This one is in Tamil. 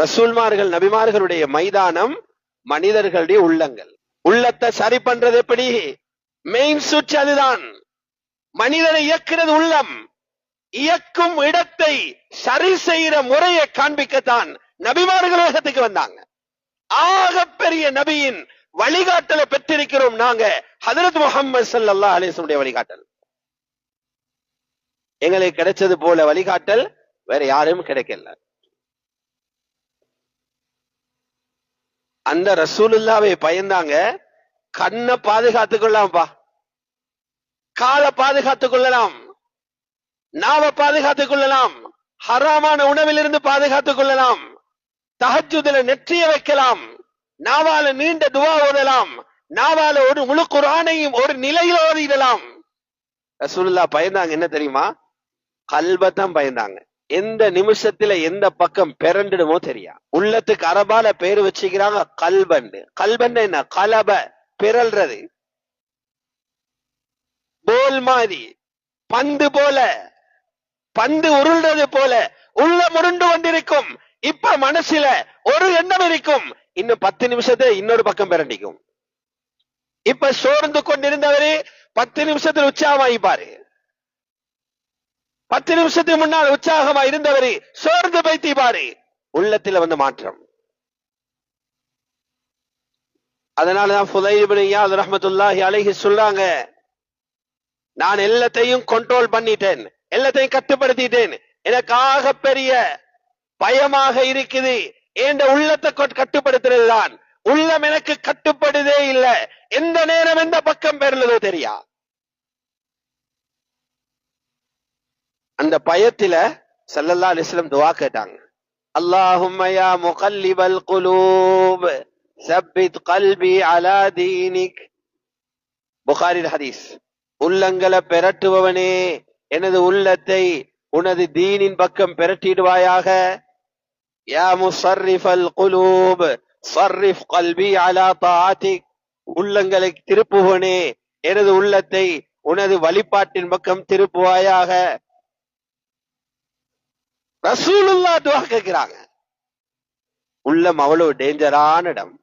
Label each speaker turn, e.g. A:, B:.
A: ரசூல்மார்கள் நபிமார்களுடைய மைதானம் மனிதர்களுடைய உள்ளங்கள். உள்ளத்தை சரி பண்றது எப்படி? மெயின் சுவிட்ச் அதுதான். மனிதனை இயக்கிறது உள்ளம். இயக்கும் இடத்தை சரி செய்கிற முறையை காண்பிக்கத்தான் நபிமார்கள் உலகத்துக்கு வந்தாங்க. ஆக பெரிய நபியின் வழிகாட்டலை பெற்றிருக்கிறோம் நாங்க ஹதரத் முகமது சல்லா அலிசனுடைய வழிகாட்டல். எங்களுக்கு கிடைச்சது போல வழிகாட்டல் வேற யாரும் கிடைக்கல. அந்த ரசூலுல்லாவை பயந்தாங்க. கண்ணை பாதுகாத்துக் கொள்ளலாம்ப்பா காலை பாதுகாத்துக் கொள்ளலாம் நாவை பாதுகாத்துக் கொள்ளலாம் ஹராமான உணவிலிருந்து பாதுகாத்துக் கொள்ளலாம் தஹஜுதுல நெற்றிய வைக்கலாம். நாவால நீண்ட துவா ஓதலாம். நாவால ஒரு முழு குரானையும் ஒரு நிலையில் ஓதிடலாம். ரசூலுல்லா பயந்தாங்க. என்ன தெரியுமா? கல்பத்தான் பயந்தாங்க. எந்த நிமிஷத்துல எந்த பக்கம் பிறண்டுடுமோ தெரியா? உள்ளத்துக்கு அரபால பேர் வச்சுக்கிறாங்க கல்பண்டு கல்பண்டு என்ன? கலப பிறல்றது. போல் மாதிரி. பந்து போல. பந்து உருள்றது போல. உள்ள முருண்டு கொண்டிருக்கும். இப்ப மனசுல ஒரு எண்ணம் இருக்கும். இன்னும் பத்து நிமிஷத்துல இன்னொரு பக்கம் பிறண்டிக்கும். இப்ப சோர்ந்து கொண்டிருந்தவரு பத்து நிமிஷத்துல உற்சாகமாயிப்பாரு பத்து நிமிஷத்துக்கு முன்னால் உற்சாகமா இருந்தவரு சோர்ந்து பைத்திப்பாரு உள்ளத்தில் வந்து மாற்றம். அதனாலதான் ஃபுதைல் இயாத் ரஹ்மத்துல்லாஹி சொல்றாங்க நான் எல்லாத்தையும் கண்ட்ரோல் பண்ணிட்டேன் எல்லாத்தையும் கட்டுப்படுத்திட்டேன். எனக்காக பெரிய பயமாக இருக்குது. என்ற உள்ளத்தை கொ- கட்டுப்படுத்துறது தான் உள்ளம் எனக்கு கட்டுப்படுதே இல்ல. எந்த நேரம் எந்த பக்கம் பெறலதோ தெரியா? அந்த பயத்தில சல்லல்லா அலிஸ்லம் துவா கேட்டாங்க. அல்லாஹுமையா முகல்லிபல் குலூப் சப்பித் கல்வி அலா தீனிக். புகாரி ஹதீஸ். உள்ளங்களை பெரட்டுபவனே எனது உள்ளத்தை உனது தீனின் பக்கம் பெரட்டிடுவாயாக. யா முசர்ரிஃபல் குலூப் சர்ரிஃப் கல்வி அலா தாஅத்திக் உள்ளங்களை திருப்புவனே எனது உள்ளத்தை உனது வழிபாட்டின் பக்கம் திருப்புவாயாக. ரசூலுல்லா துவா கேட்கிறாங்க. உள்ளம் அவ்வளவு டேஞ்சரான இடம்.